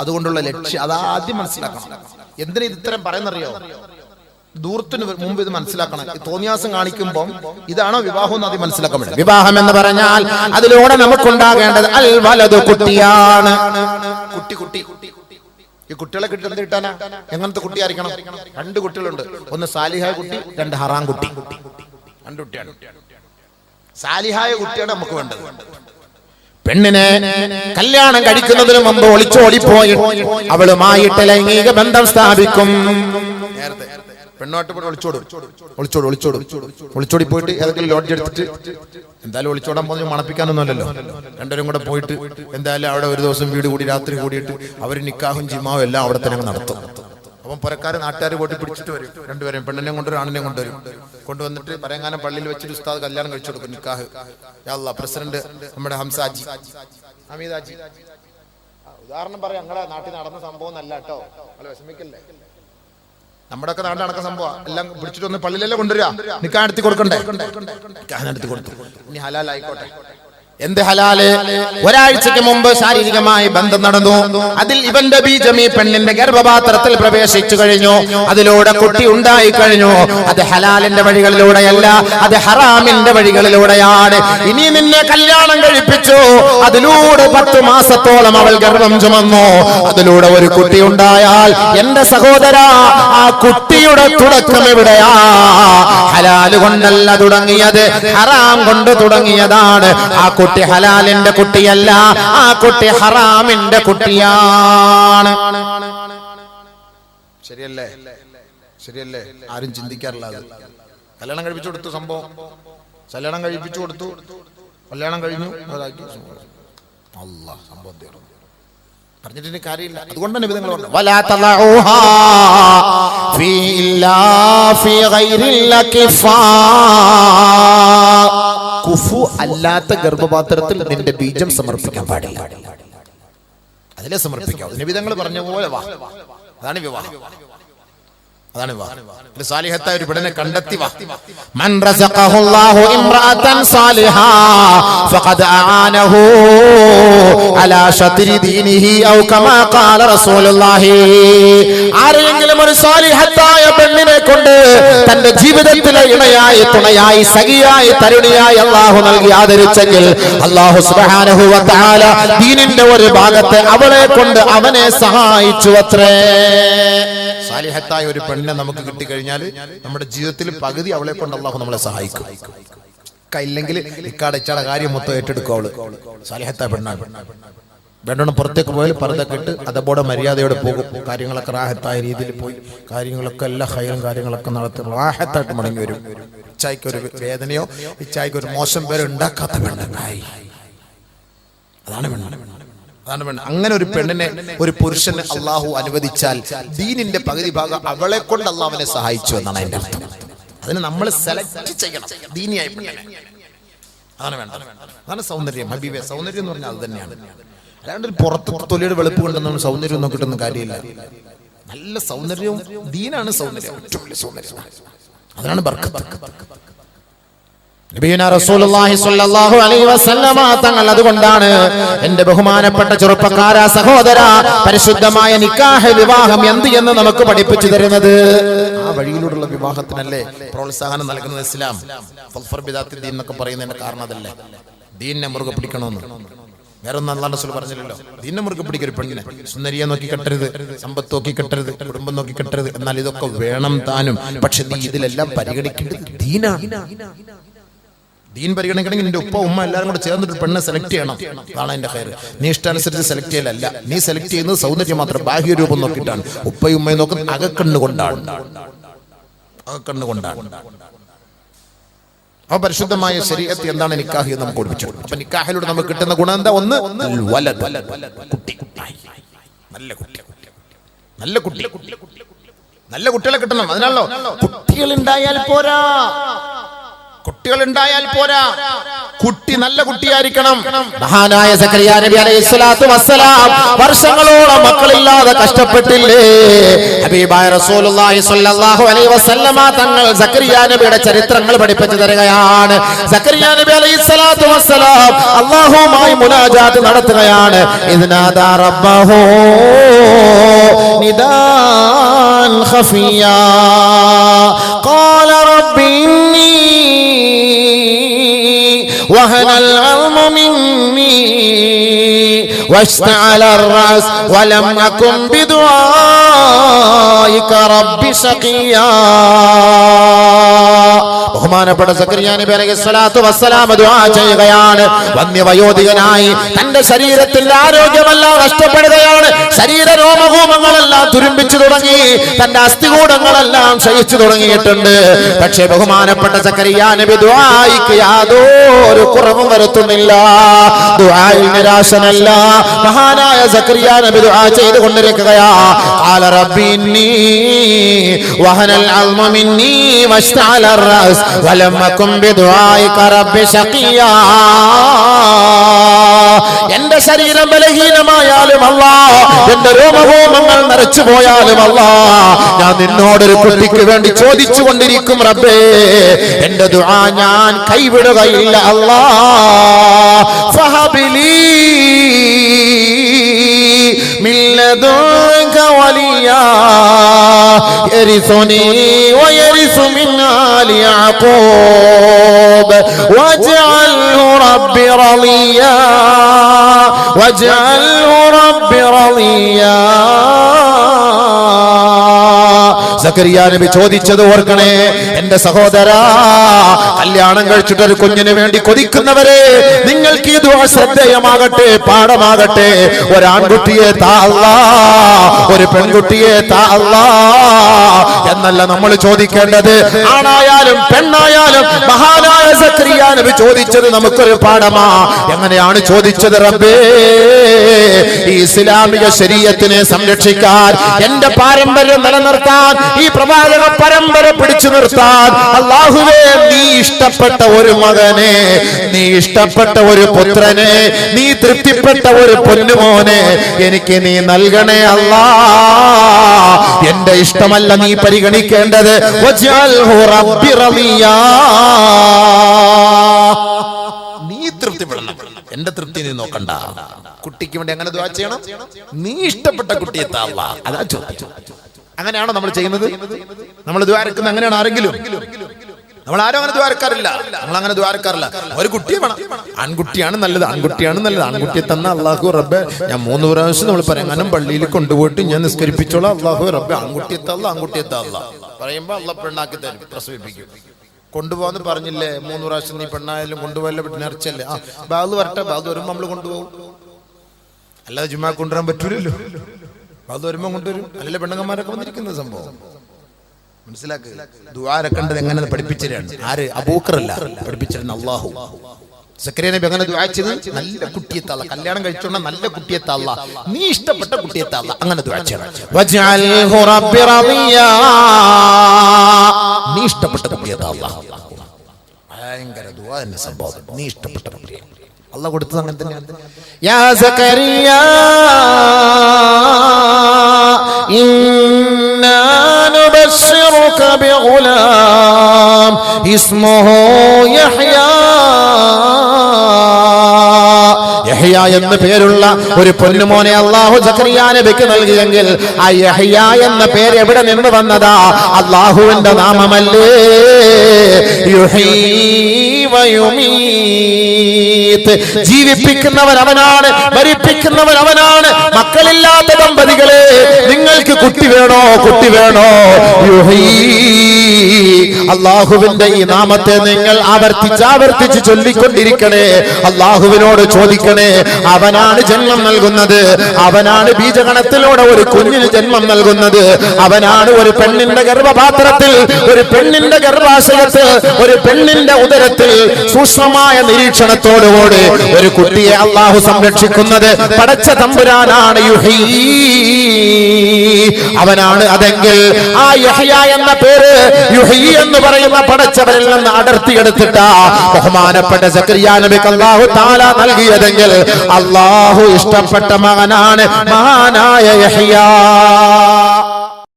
അതുകൊണ്ടുള്ള ലക്ഷ്യം അതാദ്യം മനസ്സിലാക്കണം. എന്തിനാ ഇത് ഇത്തരം പറയുന്നറിയോ? ദൂർത്തിന് മുമ്പ് ഇത് മനസ്സിലാക്കണം. തോന്നിയാസം കാണിക്കുമ്പോൾ ഇതാണോ വിവാഹം എന്ന് ആദ്യം മനസ്സിലാക്കാൻ വിവാഹം എന്ന് പറഞ്ഞാൽ അതിലൂടെ നമുക്കുണ്ടാകേണ്ടത് അൽ വലതു കുട്ടിയാണ്. കുട്ടി കുട്ടി ഈ കുട്ടികളെ കിട്ടി എന്ത് കിട്ടാനാ? എങ്ങനത്തെ കുട്ടി ആയിരിക്കണം? രണ്ട് കുട്ടികളുണ്ട്. ഒന്ന് സാലിഹായ കുട്ടി രണ്ട് ഹറാം കുട്ടി. രണ്ട് കുട്ടിയാണ്. സാലിഹായ കുട്ടിയാണ് നമുക്ക് വേണ്ടത്. പെണ്ണിനെ കല്യാണം കഴിക്കുന്നതിന് മുമ്പ് ഒളിച്ചോടിപ്പോയി. അവളുമായിട്ട് ലൈംഗിക ബന്ധം സ്ഥാപിക്കും. പെണ്ണോട്ട് പോയി ഒളിച്ചോടും ഒളിച്ചോടും. ഒളിച്ചോടും ഒളിച്ചോടി. പോയിട്ട് ഏതെങ്കിലും ലോഡ്ജ് എടുത്തിട്ട് എന്തായാലും ഒളിച്ചോടാൻ പോകുന്ന മണപ്പിക്കാനൊന്നുമല്ലല്ലോ. രണ്ടുപേരും കൂടെ പോയിട്ട് എന്തായാലും അവിടെ ഒരു ദിവസം വീട് കൂടി രാത്രി കൂടിയിട്ട് അവർ നിക്കാഹും ജിമാവും എല്ലാം അവിടെ തന്നെ നടത്തും. അപ്പം പുരക്കാർ നാട്ടുകാർ പോയിട്ട് പിടിച്ചിട്ട് വരും. രണ്ടുപേരും പെണ്ണിനെ കൊണ്ടുവരും ആണിനെ കൊണ്ടുവരും. കൊണ്ടുവന്നിട്ട് പരങ്ങാനം പള്ളിയിൽ വെച്ചിട്ട് ഉസ്താദ് കല്യാണം കഴിച്ചു കൊടുക്കും നിക്കാഹ്. യാ പ്രസിഡന്റ് നമ്മുടെ ഹംസാജി. ഹമീദാജി. ഉദാഹരണം പറയാം. ഞങ്ങളെ നാട്ടിൽ നടന്ന സംഭവം അല്ല കേട്ടോ. വിഷമിക്കല്ലേ? നമ്മുടെ ഒക്കെ നാട് നടക്കുന്ന സംഭവം. എല്ലാം പിടിച്ചിട്ട് ഒന്ന് പള്ളിയിലല്ലേ കൊണ്ടുവരിക? നിക്കാൻ എടുത്തി കൊടുക്കണ്ടേ? നിക്കാൻ എടുത്തി കൊടുത്തു. ഇനി ഹലാൽ ആയിക്കോട്ടെ. എന്ത് ഹലാൽ? ഒരാഴ്ചക്ക് മുമ്പ് ശാരീരികമായി ബന്ധം നടന്നു. അതിൽ ഇവന്റെ ബീജം ഈ പെണ്ണിന്റെ ഗർഭപാത്രത്തിൽ പ്രവേശിച്ചു കഴിഞ്ഞു. അതിലൂടെ കുട്ടി ഉണ്ടായി കഴിഞ്ഞു. അത് ഹലാലിന്റെ വഴികളിലൂടെയല്ല അത് ഹറാമിന്റെ വഴികളിലൂടെയാണ്. ഇനി നിന്നെ കല്യാണം കഴിപ്പിച്ചു. അതിലൂടെ പത്ത് മാസത്തോളം അവൾ ഗർഭം ചുമന്നു. അതിലൂടെ ഒരു കുട്ടി ഉണ്ടായാൽ എന്റെ സഹോദര ആ കുട്ടിയുടെ തുടക്കം എവിടെയാ? ഹലാൽ കൊണ്ടല്ല തുടങ്ങിയത്. ഹറാം കൊണ്ട് തുടങ്ങിയതാണ്. ആ കുട്ടി ഹലാലിന്റെ കുട്ടിയല്ല ആ കുട്ടി ഹറാമിന്റെ കുട്ടിയാണ്. ശരിയല്ലേ? ശരിയല്ലേ? ആരും ചിന്തിക്കാറില്ല കല്യാണം കഴിപ്പിച്ചു കൊടുത്തു സംഭവം. കല്യാണം കഴിപ്പിച്ചു കൊടുത്തു. കല്യാണം കഴിഞ്ഞു. അതാക്കി. അല്ല സംഭവം തീർന്നു പറഞ്ഞിട്ട് കാര്യമില്ല അതുകൊണ്ട് തന്നെ വിധങ്ങൾ പറഞ്ഞു വലാ തലഊഹ ഫീ ഇല്ലാ ഫീ ഗൈറിൽ കിഫാ കുഫു അല്ലാത്ത ഗർഭപാത്രത്തിൽ നിന്റെ ബീജം സമർപ്പിക്കാൻ പാടില്ല അതിലെ സമർപ്പിക്കാം അതിന് വിധങ്ങൾ പറഞ്ഞ പോലെ വാ അതാണ് വിവാഹം അതാണ് ഒരു സാലിഹത്തായ ഒരു പെണ്ണിനെ കണ്ടെത്തി മൻ റസഖഹുല്ലാഹു ഇംറാഅതൻ സാലിഹ ഫഖദ് ആനഹു അലാ ശത്രി ദീനിഹി ഔ കമാ ഖാല റസൂലുള്ളാഹി. ആരെങ്കിലും ഒരു സാലിഹത്തായ പെണ്ണിനെ കൊണ്ട് തന്റെ ജീവിതത്തിലെ ഇണയായി തുണയായി സഖിയായി തരുണിയായി അല്ലാഹു നൽകി ആദരിച്ചെങ്കിൽ അല്ലാഹു സുബ്ഹാനഹു വ ദീനിന്റെ ഒരു ഭാഗത്തെ അവളെ കൊണ്ട് അവനെ സഹായിച്ചു അത്രേ സാലിഹത്തായ ഒരു പെണ്ണിനെ നമുക്ക് കിട്ടിക്കഴിഞ്ഞാൽ നമ്മുടെ ജീവിതത്തിൽ പകുതി അവളെ കൊണ്ട് അള്ളാഹു നമ്മളെ സഹായിക്കും. ഇല്ലെങ്കിൽ ഇക്കാടെ ഇച്ചാട കാര്യം മൊത്തം ഏറ്റെടുക്കും അവൾ. സാലിഹത്തായ പെണ്ണാണ്. വേണ്ടോണം പുറത്തേക്ക് പോയാൽ പറുതൊക്കെ ഇട്ട് അതബോടെ മര്യാദയോടെ പോകും. കാര്യങ്ങളൊക്കെ റാഹത്തായ രീതിയിൽ പോയി. കാര്യങ്ങളൊക്കെ എല്ലാ ഹൈറും കാര്യങ്ങളൊക്കെ നടത്തി റാഹത്തായിട്ട് മടങ്ങി വരും. ഇച്ചായ്ക്ക് ഒരു വേദനയോ ഇച്ചായ്ക്ക് ഒരു മോശം പേരോ ഉണ്ടാക്കാത്ത പെണ്ണായി. അതാണ് പെണ്ണ്. അതാണ് പെണ്ണ് അങ്ങനെ ഒരു പെണ്ണിനെ ഒരു പുരുഷന് അള്ളാഹു അനുവദിച്ചാൽ ദീനിന്റെ പകുതി ഭാഗം അവളെ കൊണ്ട് അള്ളാഹുവിനെ സഹായിച്ചു എന്നാണ് അതിന്റെ അർത്ഥം. അതിന് നമ്മൾ സെലക്ട് ചെയ്യണം അതാണ് വേണ്ട അതാണ് സൗന്ദര്യം. ഹബീബെ സൗന്ദര്യം എന്ന് പറഞ്ഞാൽ അത് തന്നെയാണ്. അല്ലാണ്ട് പുറത്ത് തൊലിയുടെ വെളുപ്പ് കൊണ്ടൊന്നും സൗന്ദര്യം ഒന്നും കിട്ടുന്ന കാര്യമില്ല. നല്ല സൗന്ദര്യവും ദീനാണ് സൗന്ദര്യം. സൗന്ദര്യം. അതാണ് ബർക്കത്ത് നബിയുന റസൂലുള്ളാഹി സ്വല്ലല്ലാഹു അലൈഹി വസല്ലമ തങ്ങൾ അതുകൊണ്ടാണ് എന്റെ ബഹുമാനപ്പെട്ട ചെറുപ്പക്കാര സഹോദര പരിശുദ്ധമായ നിക്കാഹ് വിവാഹം എന്ത് എന്ന് നമുക്ക് പഠിപ്പിച്ചു തരുന്നത്? ആ വഴിയിലൂടെയുള്ള വിവാഹത്തിനല്ലേ പ്രോത്സാഹനം നൽകുന്നത് ഇസ്ലാം? എന്നൊക്കെ പറയുന്നതിന്റെ കാരണം അതല്ലേ? ദീനിനെ മുറുകെ പിടിക്കണമെന്ന്. വേറെ ഒന്നും അള്ളാഹ് റസൂൽ പറഞ്ഞില്ലല്ലോ. ദീനെ മുറുകെ പിടിക്കൊരു പെണ്ണിനെ. സുന്ദരിയെ നോക്കി കെട്ടരുത് സമ്പത്ത് നോക്കി കെട്ടരുത് കുടുംബം നോക്കി കെട്ടരുത് എന്നാൽ ഇതൊക്കെ വേണം താനും. പക്ഷെ നീ ഇതിലെല്ലാം പരിഗണിക്കേണ്ടത് ദീനാണ്. ദീൻ പരിഗണിക്കണമെങ്കിൽ നിന്റെ ഉപ്പ ഉമ്മ എല്ലാവരും കൂടെ ചേർന്നിട്ട് പെണ്ണെ സെലക്ട് ചെയ്യണം. അതാണ് എന്റെ കയറ് നീ ഇഷ്ടാനുസരിച്ച് സെലക്ട് ചെയ്യലല്ല. നീ സെലക്ട് ചെയ്യുന്നത് സൗന്ദര്യം മാത്രം ബാഹ്യ രൂപം നോക്കിയിട്ടാണ്. ഉപ്പയും ഉമ്മയും നോക്കുന്നത് അകക്കണ്ണുകൊണ്ടാണ് കൊണ്ടാണ്. അകക്കണ്ണ് കൊണ്ടാണ്. അപ്പൊ പരിശുദ്ധമായ ശരീരത്തിൽ എന്താണ് നിക്കാഹി എന്ന് നമുക്ക് ഓടിപ്പിച്ചു അപ്പൊ നിക്കാഹിലൂടെ നമുക്ക് കിട്ടുന്ന ഗുണം എന്താ? ഒന്ന് കുട്ടി. നല്ല കുട്ടി. നല്ല കുട്ടി. നല്ല കുട്ടികളെ കിട്ടണം. അതിനാണല്ലോ കുട്ടികൾ ഉണ്ടായാൽ പോരാ. കുട്ടികൾ ഉണ്ടായാൽ പോരാ. കുട്ടി നല്ല കുട്ടിയായിരിക്കണം. മഹാനായ സക്കരിയ നബി അലൈഹി സ്വലാത്തു വസ്സലാം വർഷങ്ങളോളം മക്കളില്ലാതെ കഷ്ടപ്പെട്ടില്ലേ? ഹബീബായ റസൂലുള്ളാഹി സ്വല്ലല്ലാഹു അലൈഹി വസല്ലമ തങ്ങൾ സക്കരിയ നബിയുടെ ചരിത്രങ്ങൾ പഠിപ്പിച്ചു തരികയാണ്. സക്കരിയ നബി അലൈഹി സ്വലാത്തു വസ്സലാം അല്ലാഹുവുമായി മുനാജാത്ത് നടത്തുകയാണ്. ഇദ്നാദാ റബ്ബഹു നിദാൻ ഖഫിയ. ഖാല റബ്ബി وهن العظم مني واشتعل الرأس ولم أكن بدعائك رب شقيا. ബഹുമാനപ്പെട്ട സക്കരിയ നബി അലൈഹി സ്വലാത്തു വസ്സലാം ദുആ ചെയ്യുകയാണ് വന്യവയോധികനായി തന്റെ ശരീരത്തിന്റെ ആരോഗ്യമെല്ലാം നഷ്ടപ്പെടുകയാണ് ശരീര രോമകൂമങ്ങളെല്ലാം തുരുമ്പിച്ചു തുടങ്ങി തന്റെ അസ്ഥികൂടങ്ങളെല്ലാം ക്ഷയിച്ചു തുടങ്ങിയിട്ടുണ്ട് പക്ഷേ ബഹുമാനപ്പെട്ട സക്കരിയ നബി ദുആയിക്ക് യാതൊരു കുറവും വരുത്തുന്നില്ല ദുആയിൽ നിരാശനല്ല മഹാനായ സക്കരിയ നബി ദുആ ചെയ്തുകൊണ്ടിരിക്കുകയാ قال ربي إني وهن العظم مني واشتعل الرأس വലമക്കും എന്റെ ശരീരം ബലഹീനമായാലും അല്ല. എന്റെ രോമഭൂമങ്ങൾ നരച്ചു പോയാലും അല്ല. ഞാൻ നിന്നോടൊരു കുട്ടിക്ക് വേണ്ടി ചോദിച്ചു കൊണ്ടിരിക്കും റബ്ബേ. എന്റെ ദുആ ഞാൻ കൈവിടുകയില്ല അല്ലാ. ഫഹബിലീ മില്ലദുക വലിയ. യരിസുനി വയരിസുമി آل يعقوب واجعله رب رضيا. واجعله رب رضيا. സക്കരിയ നബി ചോദിച്ചത് ഓർക്കണേ എന്റെ സഹോദര കല്യാണം കഴിച്ചിട്ട് ഒരു കുഞ്ഞിന് വേണ്ടി കൊതിക്കുന്നവരെ നിങ്ങൾക്ക് ഈ ദുആ ശ്രദ്ധേയമാകട്ടെ പാഠമാകട്ടെ. ഒരാൺകുട്ടിയെ താ അല്ലാ, ഒരു പെൺകുട്ടിയെ താ അല്ലാ എന്നല്ല നമ്മൾ ചോദിക്കേണ്ടത്. ആണായാലും പെണ്ണായാലും മഹാനായ സക്രിയ നബി ചോദിച്ചത് നമുക്കൊരു പാഠമാ. എങ്ങനെയാണ് ചോദിച്ചത് റബ്ബേ? ഈ ഇസ്ലാമിക ശരീരത്തിനെ സംരക്ഷിക്കാൻ എന്റെ പാരമ്പര്യം നിലനിർത്താൻ ഈ പ്രവാചക പരമ്പര പിടിച്ചു നിർത്താൻ അള്ളാഹുവേ നീ ഇഷ്ടപ്പെട്ട ഒരു മകനെ നീ ഇഷ്ടപ്പെട്ട ഒരു പുത്രനെ നീ തൃപ്തിപ്പെട്ട ഒരു പൊന്നുമോനെ എനിക്ക് നീ നൽകണേ അല്ലാ. എന്റെ ഇഷ്ടമല്ല നീ പരിഗണിക്കേണ്ടത്. നീ തൃപ്തിപ്പെടണം. എന്റെ തൃപ്തി നീ നോക്കണ്ട. കുട്ടിക്ക് വേണ്ടി എങ്ങനെ ചെയ്യണം. നീ ഇഷ്ടപ്പെട്ട കുട്ടിയെ താവ അതാ ചോദ്യം. അങ്ങനെയാണോ നമ്മൾ ചെയ്യുന്നത്? നമ്മൾ ദ്വാരക്കുന്ന അങ്ങനെയാണ് ആരെങ്കിലും? നമ്മൾ ആരും അങ്ങനെ ദ്വാരക്കാറില്ല. നമ്മൾ അങ്ങനെ ദ്വാരക്കാറില്ല. ഒരു കുട്ടിയെ വേണം. ആൺകുട്ടിയാണ് നല്ലത് ആൺകുട്ടിയാണ് നല്ലത്. ആൺകുട്ടിയെ തന്ന അള്ളാഹു റബ്ബെ ഞാൻ മൂന്ന് പ്രാവശ്യം നമ്മൾ പരങ്ങാനം പള്ളിയിൽ കൊണ്ടുപോയിട്ട് ഞാൻ നിസ്കരിപ്പിച്ചോളാം അള്ളാഹു റബ്ബെ. ആൺകുട്ടിയെ തള്ള ആൺകുട്ടിയെ തള്ള. പറയുമ്പോ അള്ള പെണ്ണാക്കി തരും പ്രസവിപ്പിക്കും. കൊണ്ടുപോകാന്ന് പറഞ്ഞില്ലേ മൂന്ന് പ്രാവശ്യം നീ പെണ്ണായാലും കൊണ്ടുപോയല്ലോ പിന്നെ ഇറച്ചല്ലേ? ആ ബാഗ് വരട്ടെ ബാഗ് വരുമ്പോ നമ്മൾ കൊണ്ടുപോകും. അല്ലാതെ ജുമാ കൊണ്ടുവരാൻ പറ്റൂലല്ലോ. ബാഗ് വരുമ്പോ കൊണ്ടുവരും അല്ലല്ലേ പെണ്ണുങ്ങന്മാരൊക്കെ വന്നിരിക്കുന്ന സംഭവം. മനസ്സിലാക്കുക കണ്ടത് എങ്ങനെ പഠിപ്പിച്ചിരാണ് ആര്? അബൂക്കറല്ല പഠിപ്പിച്ചിരുന്ന അള്ളാഹു സക്രിയ നബി അങ്ങനെ ദുആ ചെയ്ത് നല്ല കുട്ടിയെ തള്ള കല്യാണം കഴിച്ചോണ്ട നല്ല കുട്ടിയെ തള്ള നീ ഇഷ്ടപ്പെട്ട കുട്ടിയെ തള്ള അങ്ങനെ നീ ഇഷ്ടപ്പെട്ട കുട്ടിയെ തള്ള ഭയങ്കര ദുആ തന്നെ സംഭവം. നീ ഇഷ്ടപ്പെട്ട കുട്ടിയെ. അള്ള കൊടുത്തത് അങ്ങനെ തന്നെയാണ്. യാ സക്കരിയ യഹ്യാ യഹ്യ എന്ന് പേരുള്ള ഒരു പൊന്നുമോനെ അള്ളാഹു ജക്രിയ നബിക്ക് നൽകിയെങ്കിൽ ആ യഹ്യ എന്ന പേര് എവിടെ നിന്ന് വന്നതാ അള്ളാഹുവിന്റെ നാമമല്ലേ യുഹീ. ജീവിപ്പിക്കുന്നവൻ അവനാണ് മരിപ്പിക്കുന്നവൻ അവനാണ് മക്കളില്ലാത്ത ദമ്പതികളെ നിങ്ങൾക്ക് കുട്ടി വേണോ കുട്ടി വേണോ യുഹീ. അള്ളാഹുവിന്റെ ഈ നാമത്തെ നിങ്ങൾ ആവർത്തിച്ച് ആവർത്തിച്ച് ചൊല്ലിക്കൊണ്ടിരിക്കണേ. അള്ളാഹുവിനോട് ചോദിക്കണേ അവനാണ് ജന്മം നൽകുന്നത്. അവനാണ് ബീജഗണത്തിലൂടെ ഒരു കുഞ്ഞിന് ജന്മം നൽകുന്നത്. അവനാണ് ഒരു പെണ്ണിന്റെ ഗർഭപാത്രത്തിൽ ഒരു പെണ്ണിന്റെ ഗർഭാശയത്തിൽ ഒരു പെണ്ണിന്റെ ഉദരത്തിൽ സൂക്ഷ്മമായ നിരീക്ഷണത്തോടുകൂടി ഒരു കുട്ടിയെ അള്ളാഹു സംരക്ഷിക്കുന്നത് പടച്ച തമ്പുരാനാണ്. യുഹീ. അവനാണ് അതെങ്കിൽ ആ യഹ്യ എന്ന പേര് യുഹി എന്ന് പറയുന്ന പടച്ചവരിൽ നിന്ന് അടർത്തിയെടുത്തിട്ടാ ബഹുമാനപ്പെട്ട സക്രിയ നബിക്ക് അള്ളാഹു താല നൽകിയതെങ്കിൽ അള്ളാഹു ഇഷ്ടപ്പെട്ട മകനാണ് മഹാനായ യഹ്യ.